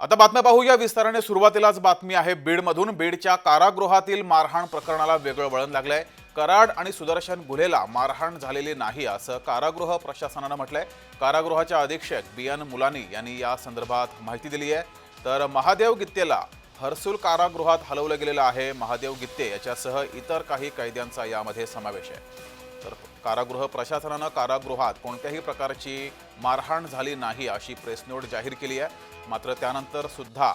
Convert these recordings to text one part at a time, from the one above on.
आता बातम्या पाहूया. विस्ताराने सुरुवातीलाच बातमी आहे. बीडमधून बीडच्या कारागृहातील मारहाण प्रकरणाला वेगळं वळण लागलंय. कराड आणि सुदर्शन गुलेला मारहाण झालेली नाही असं कारागृह प्रशासनानं म्हटलंय. कारागृहाच्या अधीक्षक बी एन मुलानी यांनी या संदर्भात माहिती दिली आहे. तर महादेव गित्तेला हर्सुल कारागृहात हलवलं गेलेलं आहे. महादेव गित्ते याच्यासह इतर काही कैद्यांचा यामध्ये समावेश आहे. तर कारागृह प्रशासनानं कारागृहात कोणत्याही प्रकारची मारहाण झाली नाही अशी प्रेस नोट जाहीर केली आहे. मात्र त्यानंतर सुद्धा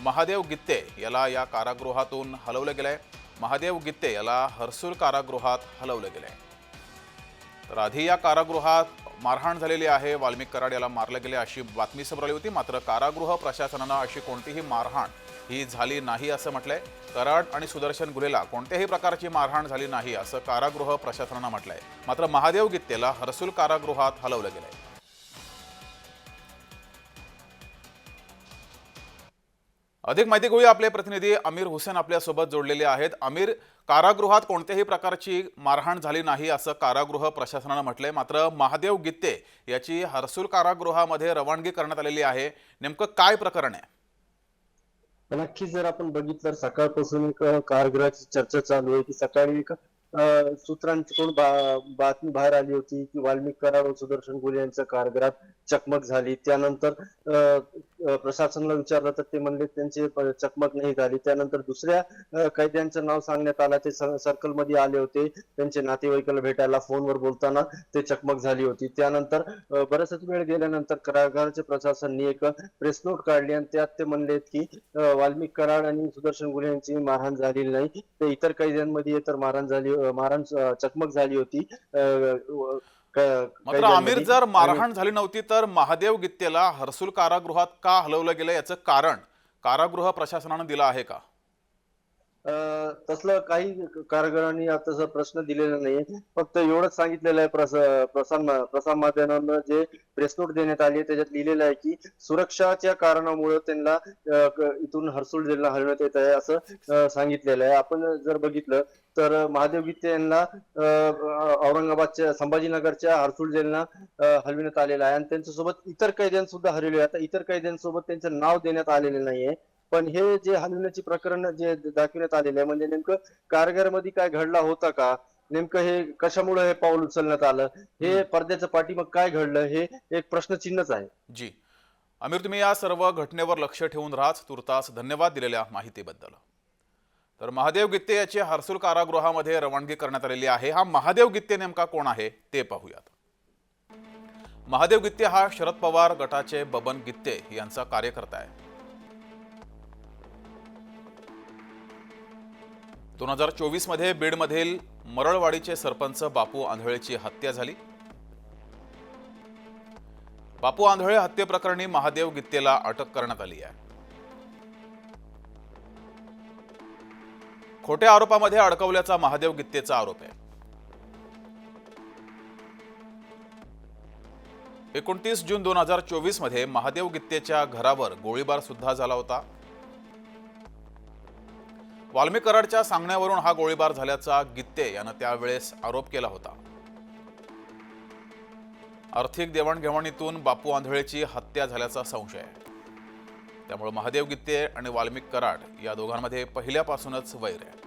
महादेव गित्ते याला या कारागृहातून हलवलं गेलं आहे महादेव गित्ते याला हर्सूल कारागृहात हलवलं गेलंय. तर आधी या कारागृहात मारहाण झालेली आहे. वाल्मिक कराड याला मारलं गेले अशी बातमी समोर आली होती. मात्र कारागृह प्रशासनानं अशी कोणतीही मारहाण ही झाली नाही असं म्हटलंय. कराड आणि सुदर्शन गुलेला कोणत्याही प्रकारची मारहाण झाली नाही असं कारागृह प्रशासनानं म्हटलंय. मात्र महादेव गित्तेला हर्सुल कारागृहात हलवलं गेलंय. अधिक माहिती घेऊया आपले प्रतिनिधी. अमीर हुसेन आपल्यासोबत जोडलेले आहेत. आमिर कारागृहात कोणत्याही प्रकारची मारहाण झाली नाही असं कारागृह प्रशासनानं म्हटलंय. मात्र महादेव गित्ते याची हर्सूल कारागृहामध्ये रवानगी करण्यात आलेली आहे. नेमकं काय प्रकरण आहे? नक्कीच जर आपण बघितलं तर सकाळपासून एक कारागृहाची चर्चा चालू आहे की सकाळी एक सूत्रांकडून बातमी बाहेर आली होती की वाल्मिक कराड व सुदर्शन गोले यांच्या कारागृहात चकमक झाली. त्यानंतर प्रशासनाला विचारलं तर ते म्हणले त्यांची चकमक नाही झाली. त्यानंतर दुसऱ्या कैद्यांचं नाव सांगण्यात आलं. ते सर्कलमध्ये आले होते. त्यांचे नातेवाईकाला भेटायला फोनवर बोलताना ते चकमक झाली होती. त्यानंतर अ, बराचसा वेळ गेल्यानंतर कारागृहाचे प्रशासनने एक प्रेस नोट काढली आणि त्यात ते म्हणले की वाल्मिक कराड आणि सुदर्शन गुन्हे यांची मारहाण झालेली नाही. ते इतर कैद्यांमध्ये तर मारहाण झाली मारहाण चकमक झाली होती. मात्र. आमिर जर मारहाण झाली नव्हती तर महादेव गित्तेला हर्सुल कारागृहात का हलवलं गेलं याचं कारण कारागृह प्रशासनानं दिलं आहे का तसलं काही कारगरांनी तसा प्रश्न दिलेला नाही फक्त एवढंच सांगितलेलं आहे प्रस प्रसार प्रसार माध्यमांना जे प्रेस नोट देण्यात आली आहे त्याच्यात लिहिलेलं आहे की सुरक्षाच्या कारणामुळे त्यांना इथून हरसूल जिल्हा हलवण्यात येत आहे असं सांगितलेलं आहे. आपण जर बघितलं तर महादेव गीते यांना औरंगाबादच्या संभाजीनगरच्या हरसूल जेलना हलविण्यात आलेलं आहे. आणि त्यांच्यासोबत इतर कैद्यांसुद्धा हरवले आता इतर कैद्यांसोबत त्यांचं नाव देण्यात आलेलं नाहीये. पण हे जे हलविण्याचे प्रकरण जे दाखवण्यात आलेले आहे म्हणजे नेमकं कारगिरमध्ये काय घडला होता का? नेमकं हे कशामुळे हे पाऊल उचलण्यात आलं? हे पडद्याच्या पाठीमाग काय घडलं? हे एक प्रश्नचिन्हच आहे. जी. आमिर तुम्ही या सर्व घटनेवर लक्ष ठेवून राहाच तुर्तास धन्यवाद दिलेल्या माहितीबद्दल. तर महादेव गित्ते याची हर्सुल कारागृहामध्ये रवानगी करण्यात आलेली आहे. हा महादेव गित्ते नेमका कोण आहे ते पाहूयात. महादेव गित्ते हा शरद पवार गटाचे बबन गित्ते यांचा कार्यकर्ता आहे. दोन हजार चोवीसमध्ये बीडमधील मरळवाडीचे सरपंच बापू आंधळेची हत्या झाली. बापू आंधळे हत्येप्रकरणी महादेव गित्तेला अटक करण्यात आली आहे. खोट्या आरोपामध्ये अडकवल्याचा महादेव गित्तेचा आरोप आहे. एकोणतीस जून दोन हजार चोवीसमध्ये महादेव गित्तेच्या घरावर गोळीबार सुद्धा झाला होता. वाल्मीकराडच्या सांगण्यावरून हा गोळीबार झाल्याचा गित्ते यानं त्यावेळेस आरोप केला होता. आर्थिक देवाणघेवाणीतून बापू आंधळेची हत्या झाल्याचा संशय. त्यामुळे महादेव गित्ते आणि वाल्मिक कराड या दोघांमध्ये पहिल्यापासूनच वैर आहे.